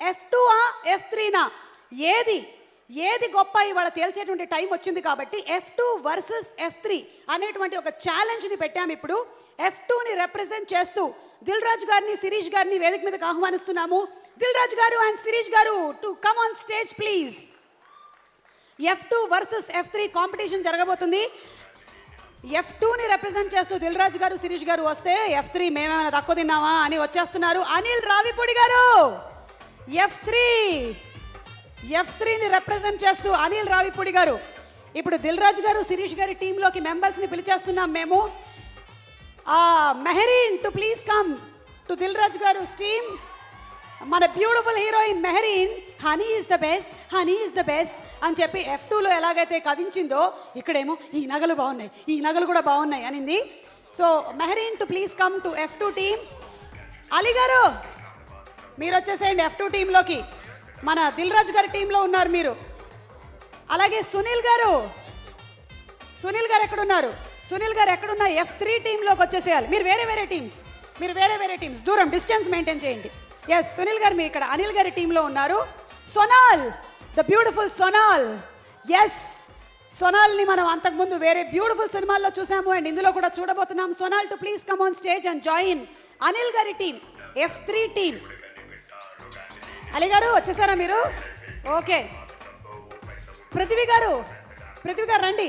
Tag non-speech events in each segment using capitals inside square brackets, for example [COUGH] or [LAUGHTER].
F two ఆ F త్రీనా ఏది? ఏది గొప్ప ఇవాళ తేల్చేటువంటి టైం వచ్చింది కాబట్టి F two versus F three అనేటువంటి ఒక ఛాలెంజ్ని పెట్టాము ఇప్పుడు. ఎఫ్ టూని రిప్రజెంట్ చేస్తూ దిల్ రాజు గారిని శిరీష్ గారిని వేదిక మీదకి ఆహ్వానిస్తున్నాము. దిల్ రాజు గారు అండ్ శిరీష్ గారు to come on stage please F two versus F three competition జరగబోతుంది. ఎఫ్ టూని రిప్రజెంట్ చేస్తూ దిల్ రాజు గారు శిరీష్ గారు వస్తే ఎఫ్ త్రీ మేమేమైనా తక్కువ తిన్నామా అని వచ్చేస్తున్నారు. అనిల్ రావిపూడి గారు! ఎఫ్ త్రీ ఎఫ్ త్రీని రిప్రజెంట్ చేస్తూ అనిల్ రావిపూడి గారు. ఇప్పుడు దిల్ రాజు గారు శిరీష్ గారి టీంలోకి మెంబర్స్ని పిలిచేస్తున్నాం మేము. Mehreen to please come to Dil Raju గారు టీమ్ మన beautiful heroine Mehreen honey is the best honey is the best అని చెప్పి ఎఫ్ టూలో ఎలాగైతే కవించిందో ఇక్కడేమో ఈ నగలు బాగున్నాయి ఈ నగలు కూడా బాగున్నాయి అనింది. So Mehreen to please come to F two team Ali గారు! మీరు వచ్చేసేయండి ఎఫ్ టూ టీంలోకి మన దిల్ రాజు గారి టీంలో ఉన్నారు మీరు. అలాగే సునీల్ గారు. సునీల్ గారు ఎక్కడున్నారు? సునీల్ గారు ఎక్కడున్న ఎఫ్ త్రీ టీంలోకి వచ్చేసేయాలి. మీరు వేరే వేరే టీమ్స్ మీరు వేరే వేరే టీమ్స్ దూరం డిస్టెన్స్ మెయింటైన్ చేయండి. ఎస్ సునీల్ గారు మీరు ఇక్కడ అనిల్ గారి టీంలో ఉన్నారు. Sonal the beautiful Sonal. Yes సొనాల్ని మనం అంతకుముందు వేరే బ్యూటిఫుల్ సినిమాల్లో చూసాము అండ్ ఇందులో కూడా చూడబోతున్నాం. Sonal to please come on stage and join Anil గారి team F three team Ali గారు వచ్చేసారా మీరు? ఓకే. పృథ్వీ గారు పృథ్వీ గారు రండి.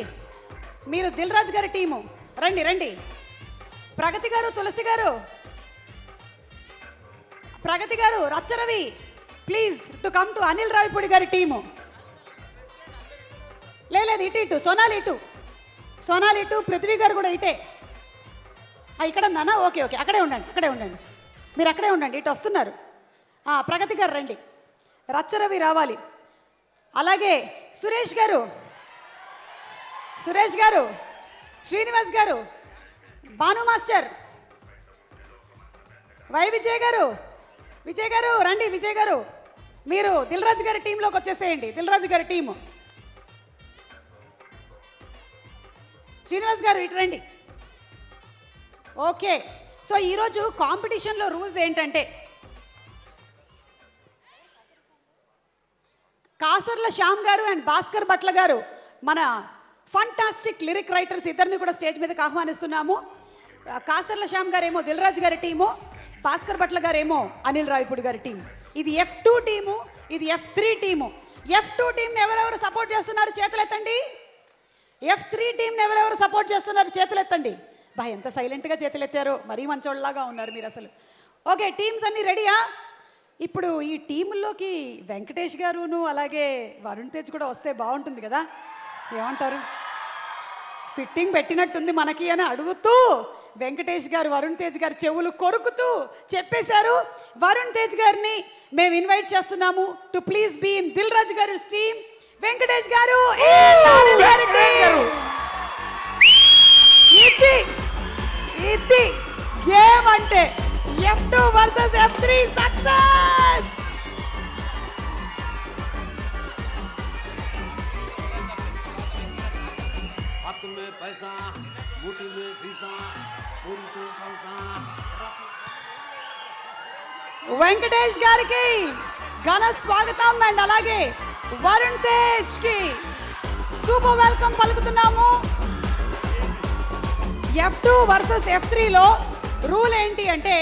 మీరు దిల్ రాజు గారి టీము. రండి రండి. ప్రగతి గారు తులసి గారు. ప్రగతి గారు Racha Ravi please to come to Anil Ravipudi గారి టీము. లేదు ఇటు ఇటు సోనాలి ఇటు. సోనాలి ఇటు పృథ్వీ గారు కూడా ఇటే. ఇక్కడ ఉన్నానా ఓకే ఓకే అక్కడే ఉండండి అక్కడే ఉండండి. మీరు అక్కడే ఉండండి ఇటు వస్తున్నారు. ప్రగతి గారు రండి. రచ్చరవి రావాలి. అలాగే సురేష్ గారు. సురేష్ గారు శ్రీనివాస్ గారు భాను మాస్టర్. వై విజయ్ గారు విజయ్ గారు రండి విజయ్ గారు. మీరు దిల్రాజు గారి టీంలోకి వచ్చేసేయండి. దిల్రాజు గారి టీము. శ్రీనివాస్ గారు ఇటు రండి. ఓకే. సో ఈరోజు కాంపిటీషన్లో రూల్స్ ఏంటంటే కాసర్ల శ్యామ్ గారు అండ్ భాస్కర్ భట్ల గారు మన ఫంటాస్టిక్ లిరిక్ రైటర్స్ ఇద్దరిని కూడా స్టేజ్ మీదకి ఆహ్వానిస్తున్నాము. కాసర్ల శ్యామ్ గారేమో దిల్రాజు గారి టీము భాస్కర్ భట్ల గారేమో అనిల్ రావిపూడి గారి టీం ఇది ఎఫ్ టూ టీము ఇది F three team. F two టీంని ఎవరెవరు సపోర్ట్ చేస్తున్నారు చేతులెత్తండి? ఎఫ్ త్రీ టీంని ఎవరెవరు సపోర్ట్ చేస్తున్నారు చేతులెత్తండి? బా ఎంత సైలెంట్గా చేతులెత్తారో మరీ మంచోళ్ళలాగా ఉన్నారు మీరు అసలు ఓకే టీమ్స్ అన్నీ రెడీయా ఇప్పుడు ఈ టీముల్లోకి వెంకటేష్ గారును అలాగే వరుణ్ తేజ్ కూడా వస్తే బాగుంటుంది కదా? ఏమంటారు? ఫిట్టింగ్ పెట్టినట్టుంది మనకి అని అడుగుతూ వెంకటేష్ గారు వరుణ్ తేజ్ గారు చెవులు కొరుకుతూ చెప్పేశారు. వరుణ్ తేజ్ గారిని మేము ఇన్వైట్ చేస్తున్నాము to please be in Dil Raju గారు స్టీమ్ వెంకటేష్ గారు ఏమంటే F2 versus F3 success! हाथ में पैसा मुट्ठी में शीशा వెంకటేష్ గారికి ఘన స్వాగతం అండ్ అలాగే వరుణ్ తేజ్కి సూపర్ వెల్కమ్ పలుకుతున్నాము ఎఫ్ టూ వర్సెస్ ఎఫ్ త్రీలో రూల్ ఏంటి అంటే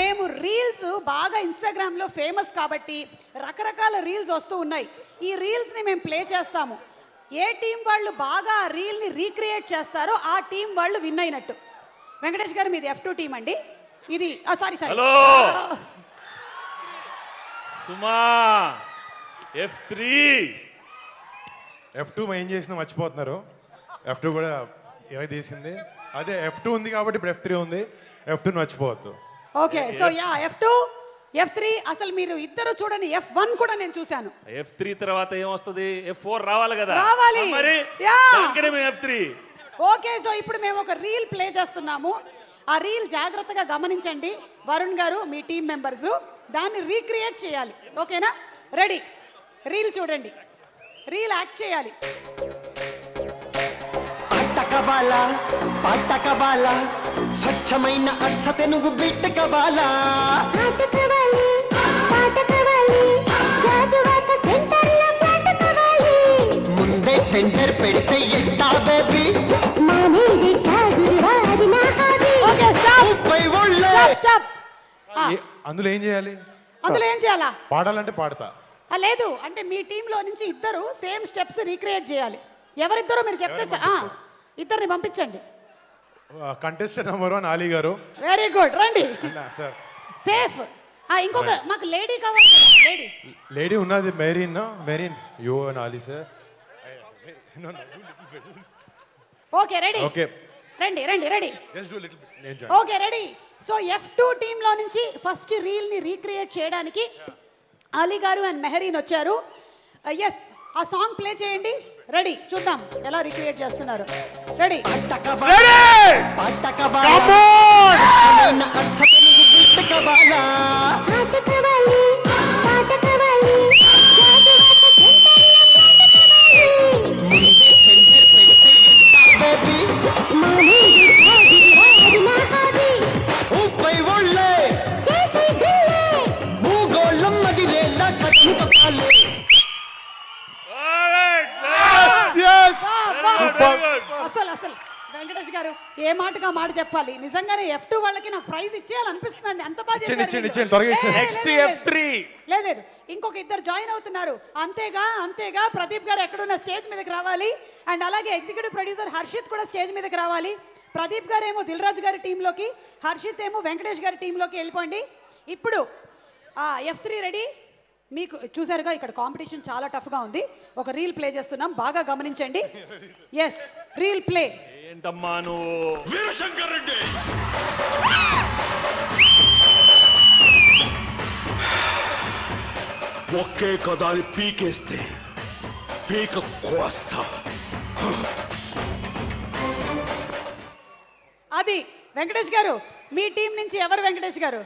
మేము రీల్స్ బాగా ఇన్స్టాగ్రామ్లో ఫేమస్ కాబట్టి రకరకాల రీల్స్ వస్తూ ఉన్నాయి. ఈ రీల్స్ని మేము ప్లే చేస్తాము. ఏ టీం వాళ్ళు బాగా ఆ రీల్ని రీక్రియేట్ చేస్తారో ఆ టీం వాళ్ళు విన్ అయినట్టు. వెంకటేష్ గారు మీది ఎఫ్ టూ టీం అండి. ఇది sorry sorry hello! Suma F three F two ఏం చేసినా మర్చిపోతున్నారు. ఎఫ్ టూ కూడా ఏమై తీసింది అదే ఎఫ్ టూ ఉంది కాబట్టి ఇప్పుడు ఎఫ్ త్రీ ఉంది. ఎఫ్ టూని మర్చిపోవద్దు. Okay so ya F two F three అసలు మీరు ఇద్దరు చూడండి ఎఫ్ వన్ కూడా నేను చూశాను. ఎఫ్ త్రీ తర్వాత ఏమొస్తుంది? ఎఫ్ ఫోర్ రావాలి కదా. రావాలి. మరి యా. దానికనే మేము ఎఫ్ త్రీ ఓకే సో ఇప్పుడు మేము ఒక రీల్ ప్లే చేస్తున్నాము. ఆ రీల్ జాగ్రత్తగా గమనించండి వరుణ్ గారు మీ టీం మెంబర్స్ దాన్ని రీక్రియేట్ చేయాలి. ఓకేనా రెడీ రీల్ చూడండి. రీల్ యాక్ట్ చేయాలి. పాటకబాల పాటకబాల స్వచ్ఛమైన అచ్చ తెనుగు బిట్టకవాలా ముందే టెండర్ పెడితే ఎట్టా బేబీ? ముప్పై ఒళ్ళే. ఏ- అందులో ఏం చేయాలి? అందులో ఏం చేయాలా? పాడాలంటే పాడతా. లేదు అంటే మీ టీంలో నుంచి ఇద్దరు సేమ్ స్టెప్స్ రీక్రియేట్ చేయాలి. ఎవరిద్దరో మీరు చెప్తే ఇద్దరిని పంపించండి. కంటెస్టెంట్ నెంబర్ వన్ అలీ గారు. వెరీ గుడ్ రండి. సార్ సేఫ్ ఇంకొక మాకు లేడీ కావాలి లేడీ లేడీ ఉన్నది Mehreen Mehreen you and Ali sir okay ready okay రండి రండి ready. Okay ready so F two టీంలో నుంచి ఫస్ట్ రీల్ని రీక్రియేట్ చేయడానికి అలీ గారు అండ్ మెహరీన్ వచ్చారు. ఎస్ ఆ సాంగ్ ప్లే చేయండి. రెడీ చూద్దాం ఎలా రీక్రియేట్ చేస్తున్నారు. రెడీ. రెడీ ముప్పై అంత బాగా ఇచ్చేయండి, చేశారు ఇచ్చేయండి, వీళ్ళు. ఇచ్చేయండి, త్వరగా ఏ, ఇచ్చేయండి. లేదు, నెక్స్ట్ లేదు, ఎఫ్ త్రీ లేదు లేదు. ఇంకొక ఇద్దరు జాయిన్ అవుతున్నారు. అంతేగా అంతేగా. ప్రదీప్ గారు ఎక్కడున్న స్టేజ్ మీదకి రావాలి. అండ్ అలాగే ఎగ్జిక్యూటివ్ ప్రొడ్యూసర్ హర్షిత్ కూడా స్టేజ్ మీదకి రావాలి. ప్రదీప్ గారు ఏమో దిల్ రాజు గారి టీంలోకి హర్షిత్ ఏమో వెంకటేష్ గారి టీంలోకి వెళ్ళిపోండి. ఇప్పుడు ఎఫ్ త్రీ రెడీ మీకు చూసారుగా ఇక్కడ కాంపిటీషన్ చాలా టఫ్గా ఉంది. ఒక రీల్ ప్లే చేస్తున్నాం. బాగా గమనించండి. ఎస్ రీల్ ప్లే ఏంటమ్మా నువ్వు? వీరశంకర్ రెడ్డి. ఒకే కదాని పీకేస్తే పీక కోస్తా. అది వెంకటేష్ గారు మీ టీం నుంచి ఎవరు వెంకటేష్ గారు?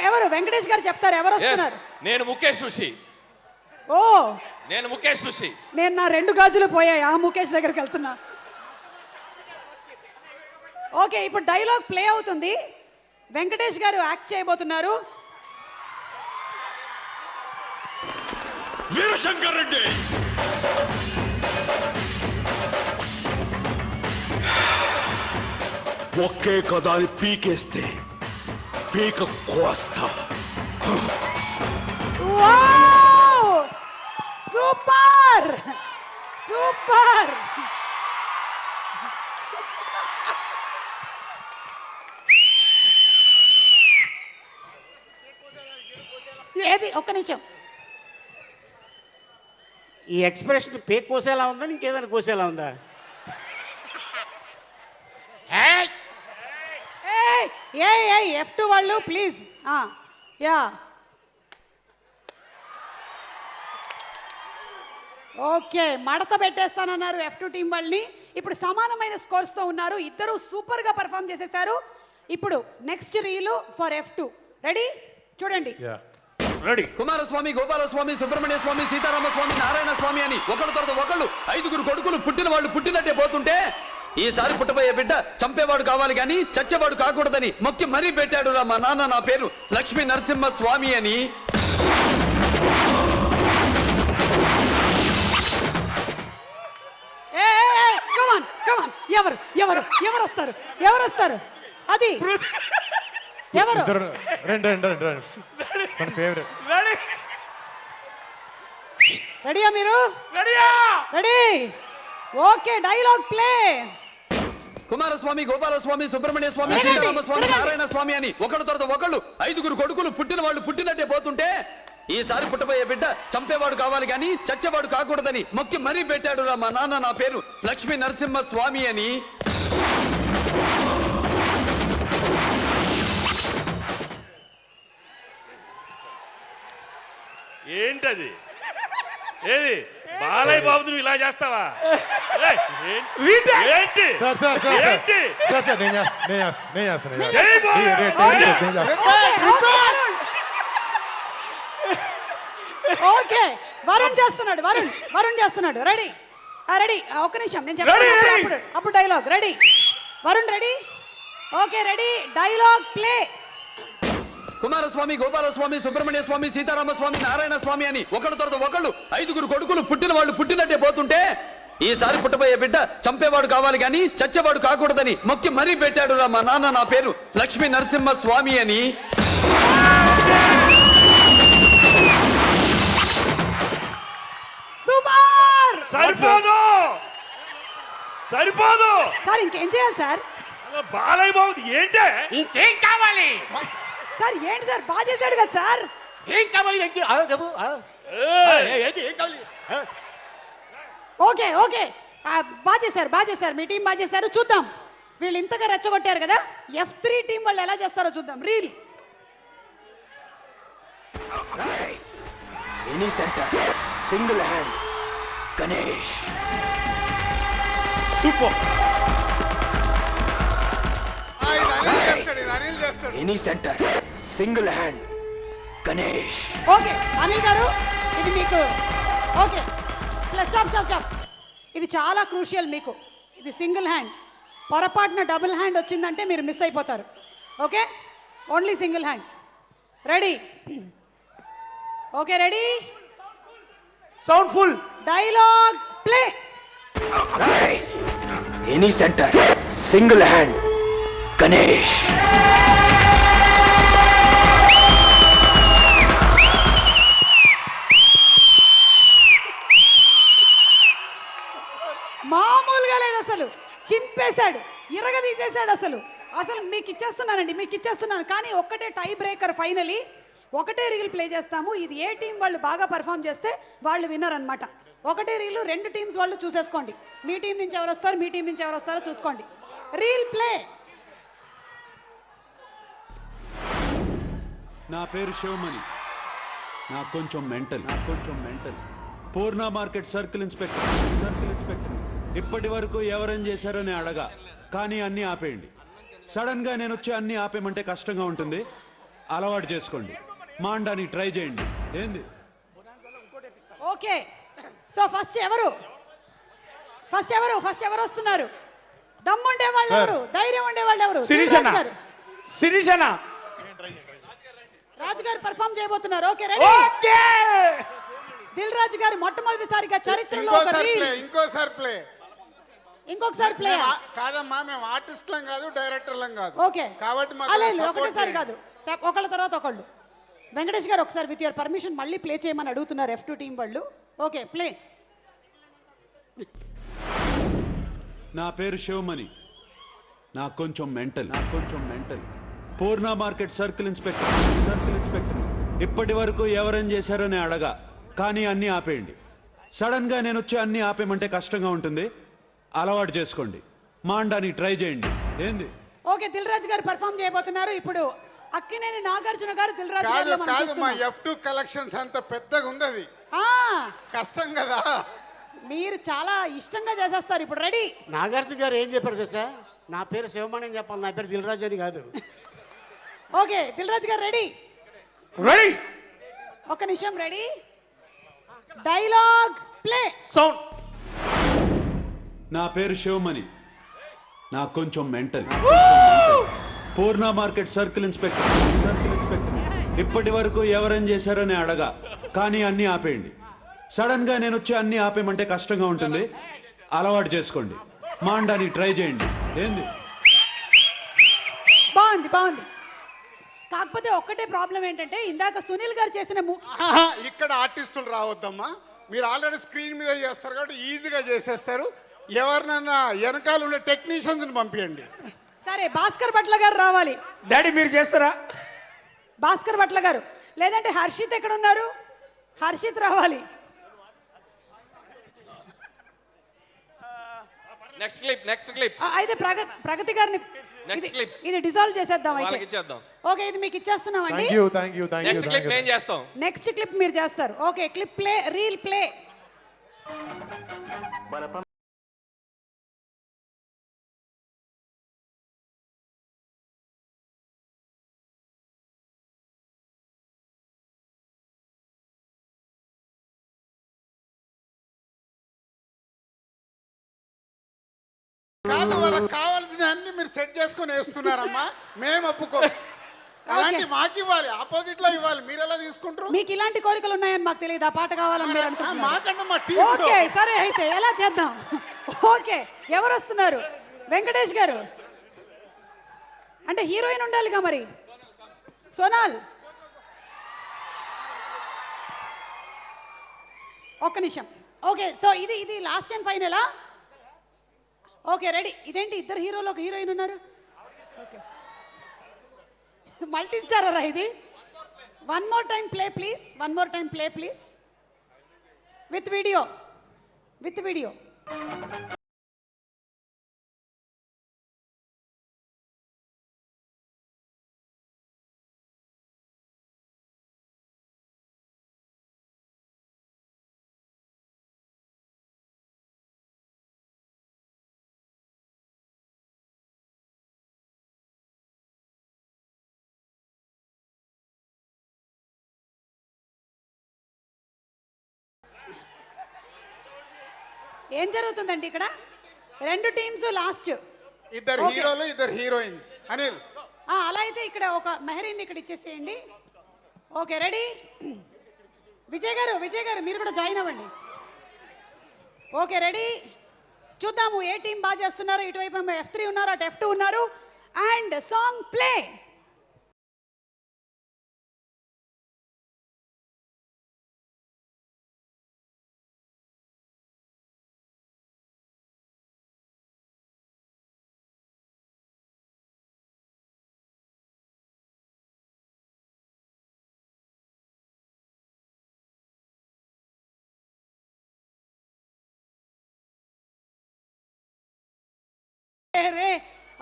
ఎవరు? వెంకటేష్ గారు చెప్తారు ఎవరు వస్తున్నారు? నేను ముఖేష్ ఋషి ఓ! నేను ముఖేష్ ఋషి నేను నా రెండు గాజులు పోయాయి ఆ ముఖేష్ దగ్గరికి వెళ్తున్నా. ఓకే ఇప్పుడు డైలాగ్ ప్లే అవుతుంది. వెంకటేష్ గారు యాక్ట్ చేయబోతున్నారు. వీరశంకర్ రెడ్డి! ఒకే కదాని పీకేస్తే పీక కోస్తా! సూపర్! సూపర్! నిమిషం. ఈ ఎక్స్ప్రెషన్ పేక్ కోసేలా ఉందా? ఇంకేదైనా కోసేలా ఉందా? ఏయ్! ఏయ్! ఏ ఏ ఎఫ్ టూ వాళ్ళు ప్లీజ్ యా. ఓకే మడత పెట్టేస్తానన్నారు ఎఫ్ టూ టీం వాళ్ళని. ఇప్పుడు సమానమైన స్కోర్స్తో ఉన్నారు. ఇద్దరు సూపర్గా పర్ఫామ్ చేసేసారు. ఇప్పుడు next reel for F two ready చూడండి. యా. రెడీ. కుమారస్వామి గోపాలస్వామి సుబ్రహ్మణ్య స్వామి సీతారామ స్వామి నారాయణ స్వామి అని ఒకళ్ళ తర్వాత ఒకళ్ళు ఐదుగురు కొడుకులు పుట్టిన వాళ్ళు పుట్టినట్టే పోతుంటే ఈసారి పుట్టబోయే బిడ్డ చంపేవాడు కావాలి గాని చచ్చేవాడు కాకూడదని మొక్కి మరీ పెట్టాడు రా మా నాన్న నా పేరు లక్ష్మీ నరసింహ స్వామి అని. ఏ కమాన్ కమాన్ ఎవరు ఎవరు ఎవరు వస్తారు? ఎవరు వస్తారు? అది. ఎవరు? ఇద్దరు రండి రండి రండి రండి. మన ఫేవరెట్ రెడీయా మీరు? Ready? Okay dialogue play. Kumaraswamy Gopalaswamy Subrahmanya Swamy Seetharama Swamy. Narayana Swamy అని ఒకళ్ళ తర్వాత ఒకళ్ళు ఐదుగురు కొడుకులు పుట్టిన వాళ్ళు పుట్టినట్టే పోతుంటే ఈసారి పుట్టబోయే బిడ్డ చంపేవాడు కావాలి గాని చచ్చేవాడు కాకూడదని మొక్కి మరీ పెట్టాడు రా మా నాన్న నా పేరు లక్ష్మీ నరసింహ స్వామి అని. ఏంటది? ఏది? బాలయ్య బాబు నువ్వు ఇలా చేస్తావా? ఏంటి? ఏంటి? సార్ సార్ సార్ ఏంటి? సార్ సార్ నేను చేస్తాను నేను చేస్తాను నేను చేస్తాను నేను చేస్తాను. ఓకే వరుణ్ చేస్తున్నాడు వరుణ్ వరుణ్ చేస్తున్నాడు. రెడీ రెడీ ఒక్క నిమిషం నేను. అప్పుడు అప్పుడు dialogue ready Varun ready okay ready dialogue play Kumaraswamy Gopalaswamy Subrahmanya Swamy Seetharama Swamy Narayana Swamy అని ఒకళ్ళ తర్వాత ఒకళ్ళు ఐదుగురు కొడుకులు పుట్టిన వాళ్ళు పుట్టినట్టే పోతుంటే ఈసారి పుట్టబోయే బిడ్డ చంపేవాడు కావాలి గాని చచ్చేవాడు కాకూడదని మొక్కి మరీ పెట్టాడు మా నాన్న నా పేరు లక్ష్మీ నరసింహ స్వామి అని. సూపర్! సరిపోదు! సరిపోదు! సార్ ఇంకేం చేయాలి సార్? అలా బాలయ్య బాబు ఏంటే? ఇంకేం కావాలి? సార్ ఏంటి సార్? బాగా చేశాడు కదా సార్? ఏం కావాలి ఆ, చెప్పు ఆ. ఏయ్! ఏ, ఏంటి, ఏం కావాలి? ఆ. Okay okay. ఆ, బాగా చేశారు బాగా చేశారు. మీ టీం బాగా చేశారు. చూద్దాం. వీళ్ళు ఇంతగా రెచ్చగొట్టారు కదా ఎఫ్ త్రీ టీం వాళ్ళు ఎలా చేస్తారో చూద్దాం. Reel any centre single hand Ganesh super any centre single hand. Ganesh. Okay Anil గారు ఇది మీకు okay. Plus stop stop stop. ఇది చాలా క్రూషియల్ మీకు. ఇది సింగిల్ హ్యాండ్. పొరపాటున డబుల్ హ్యాండ్ వచ్చిందంటే మీరు మిస్ అయిపోతారు. Okay? Only single hand. Ready? Okay ready? Sound full. Dialogue play. Any centre single hand Ganesh. తిప్పేశాడు. ఇరగ తీసేశాడు అసలు. అసలు మీకు ఇచ్చేస్తున్నానండి మీకు ఇచ్చేస్తున్నాను కానీ ఒక్కటే టై బ్రేకర్ ఫైనలీ ఒకటే రీల్ ప్లే చేస్తాము. ఇది ఏ టీం వాళ్ళు బాగా పర్ఫామ్ చేస్తే వాళ్ళు విన్నర్ అనమాట ఒకటే రీల్ రెండు టీమ్స్ వాళ్ళు చూసేసుకోండి. మీ టీం నుంచి ఎవరు వస్తారు మీ టీం నుంచి ఎవరు వస్తారో చూసుకోండి. రీల్ ప్లే నా పేరు శివమణి. నాకు కొంచెం మెంటల్ నాకు కొంచెం mental Purna market circle inspector. Circle inspector. ఇప్పటి వరకు ఎవరేం చేశారని అడగా కానీ అన్నీ ఆపేయండి. సడన్గా నేను వచ్చి అన్నీ ఆపేయమంటే కష్టంగా ఉంటుంది. అలవాటు చేసుకోండి. మాండానికి ట్రై చేయండి. ఏంది? ఓకే. సో ఫస్ట్ ఎవరు? ఫస్ట్ ఎవరు? ఫస్ట్ ఎవరు వస్తున్నారు? దమ్ముండే వాళ్ళు ఎవరు? ధైర్యం ఉండే వాళ్ళు ఎవరు? శిరీషన్న దిల్ రాజు గారు. శిరీషన్న రాజు గారు పర్ఫామ్ చేయబోతున్నారు. Okay ready okay. Dil Raju గారు మొట్టమొదటిసారిగా చరిత్రలో ఒక ఇంకోసారి reel. ప్లే ఇంకోసారి ప్లే. ఇంకొకసారి ప్లే కాదమ్మా మేము ఆర్టిస్ట్లం కాదు డైరెక్టర్లం కాదు. ఓకే. కాబట్టి ఒకటేసారి. కాదు. ఒకళ్ళ తర్వాత ఒకళ్ళు. వెంకటేష్ గారు ఒకసారి విత్ యువర్ పర్మిషన్ మళ్ళీ ప్లే చేయమని అడుగుతున్నారు ఎఫ్ టూ టీం వాళ్ళు. Okay play. నా పేరు శివమణి. నాకు కొంచెం మెంటల్. నాకు కొంచెం mental. Purna market circle inspector. Circle inspector. ఇప్పటి వరకు ఎవరేం చేశారని అడగా. కానీ అన్నీ ఆపేయండి. సడన్గా నేను వచ్చి అన్నీ ఆపేయమంటే కష్టంగా ఉంటుంది. అలవాటు చేసుకోండి. మాండానికి ట్రై చేయండి. ఏంది? ఓకే దిల్ రాజు గారు పర్ఫామ్ చేయబోతున్నారు. ఇప్పుడు అక్కినేని నాగార్జున గారు దిల్ రాజు కాదు గారిలో మనం కాదు మా చూస్తున్నాం. ఎఫ్ టూ కలెక్షన్స్ అంత పెద్దగా ఉంది అది ఆ, కష్టం కదా. మీరు చాలా ఇష్టంగా చేసేస్తారు. ఇప్పుడు రెడీ. నాగార్జున గారు ఏం చెప్పారు తెలుసా? నా పేరు శివమణి అని చెప్పాలి. నా పేరు దిల్రాజు అని కాదు. ఓకే దిల్ రాజు గారు రెడీ. రెడీ! ఒక నిమిషం రెడీ. Dialogue play. సౌండ్. నా పేరు శివమణి. నాకు కొంచెం mental. Purna market circle inspector. Circle inspector. ఇప్పటి వరకు ఎవరేం చేశారని అడగా. కానీ అన్నీ ఆపేయండి. సడన్గా నేను వచ్చి అన్నీ ఆపేయమంటే కష్టంగా ఉంటుంది. అలవాటు చేసుకోండి. మాండానికి ట్రై చేయండి. ఏంది? బాగుంది బాగుంది. కాకపోతే ఒక్కటే ప్రాబ్లం ఏంటంటే ఇందాక సునీల్ గారు చేసిన ఇక్కడ ఆర్టిస్టులు రావద్దమ్మా. మీరు ఆల్రెడీ స్క్రీన్ మీద చేస్తారు కాబట్టి ఈజీగా చేసేస్తారు. ఎవరినన్నా వెనకాల ఉండే టెక్నీషియన్స్ని పంపించండి సరే భాస్కర్ భట్ల గారు రావాలి. డాడీ మీరు చేస్తారా? భాస్కర్ భట్ల గారు. లేదంటే హర్షిత్ ఎక్కడ ఉన్నారు హర్షిత్ రావాలి. నెక్స్ట్ క్లిప్ నెక్స్ట్ క్లిప్ అయితే ప్రగతి ప్రగతి గారిని ఇది- clip. ఇది డిజాల్వ్ చేసేద్దాం అయితే. ఇచ్చేద్దాం. ఓకే ఇది మీకు ఇచ్చేస్తున్నాం అండి. Thank you thank you thank you next clip మేము చేస్తాం. నెక్స్ట్ క్లిప్ మీరు చేస్తారు. Okay clip play reel play కాదు వాళ్ళకి కావాల్సిన అన్ని మీరు సెట్ చేసుకొని వేస్తున్నారమ్మా. మేము ఒప్పుకో. [LAUGHS] అలాంటి మాకు ఇవ్వాలి. ఆపోజిట్లో ఇవ్వాలి. మీరు ఎలా తీసుకుంటారు? మీకు ఇలాంటి కోరికలు ఉన్నాయని మాకు తెలియదు. ఆ పాట కావాలని మీరు అనుకుంటున్నారు. మాకంటే మా టీం ఓకే సరే అయితే ఎలా చేద్దాం? [LAUGHS] ఓకే ఎవరు వస్తున్నారు? వెంకటేష్ గారు. అంటే హీరోయిన్ ఉండాలిగా మరి. సోనాల్. ఒక్క నిమిషం. ఓకే సో ఇది ఇది లాస్ట్ అండ్ ఫైనలా ఓకే రెడీ. ఇదేంటి ఇద్దరు హీరోలు ఒక హీరోయిన్ ఉన్నారు? ఓకే. మల్టీ స్టారరా ఇది? One more time play please one more time play please with video with video ఏం జరుగుతుందండి ఇక్కడ? రెండు టీమ్స్ లాస్ట్. ఇద్దరు. హీరోలు ఇద్దరు హీరోయిన్స్. అనిల్. అలా అయితే ఇక్కడ ఒక మెహరీన్ ఇక్కడ ఇచ్చేసేయండి. Okay ready? విజయ్ గారు విజయ్ గారు మీరు కూడా జాయిన్ అవ్వండి. Okay ready? చూద్దాము ఏ టీం బాగా చేస్తున్నారు? ఇటువైపు ఎఫ్ త్రీ ఉన్నారు అటు ఎఫ్ టూ ఉన్నారు. And song play.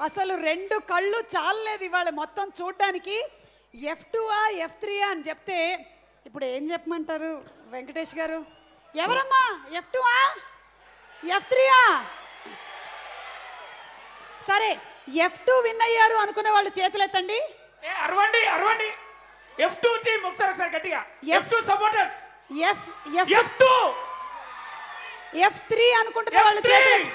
అసలు రెండు కళ్ళు చాలలేదు ఇవాళ మొత్తం చూడడానికి. ఎఫ్ టూఆ ఎఫ్ త్రీయా అని చెప్తే ఇప్పుడు ఏం చెప్పమంటారు వెంకటేష్ గారు? ఎవరమ్మా? ఎఫ్ టూఆ ఎఫ్ త్రీయా సరే ఎఫ్ టూ విన్ అయ్యారు అనుకునే వాళ్ళు చేతులు ఎత్తండి ఏ అరవండి అరవండి. ఎఫ్ టూ టీమ్ ఒకసారి ఒకసారి గట్టిగా. F two supporters F F two F three అనుకుంటున్న వాళ్ళు F3! చేతులు